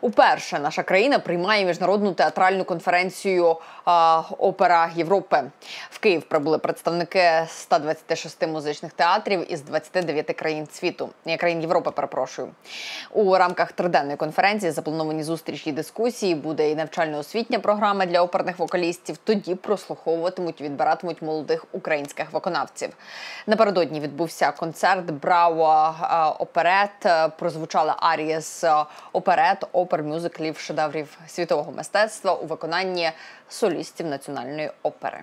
Уперше наша країна приймає міжнародну театральну конференцію а, Опера Європи. В Київ прибули представники 126 музичних театрів із 29 країн світу. Я країн Європи, перепрошую. У рамках триденної конференції заплановані зустрічі і дискусії. Буде і навчально-освітня програма для оперних вокалістів. Тоді прослуховуватимуть, відбиратимуть молодих українських виконавців. Напередодні відбувся концерт Браво е, оперет. Е, Прозвучала арія з е, оперет, опер, мюзиклів, шедеврів світового мистецтва у виконанні солістів національної опери.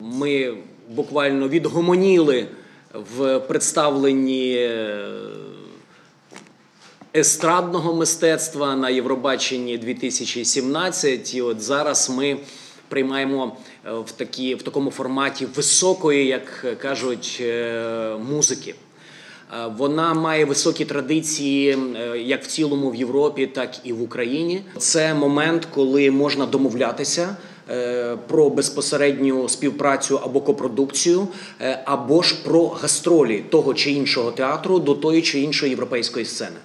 Ми буквально відгомоніли в представленні е, естрадного мистецтва на Євробаченні 2017. І от зараз ми приймаємо е, в, такі, в такому форматі високої, як кажуть, е, музики. Е, Вона має високі традиції е, як в цілому в Європі, так і в Україні. Це момент, коли можна домовлятися е, про безпосередню співпрацю або копродукцію, або ж про гастролі того чи іншого театру до тої чи іншої європейської сцени.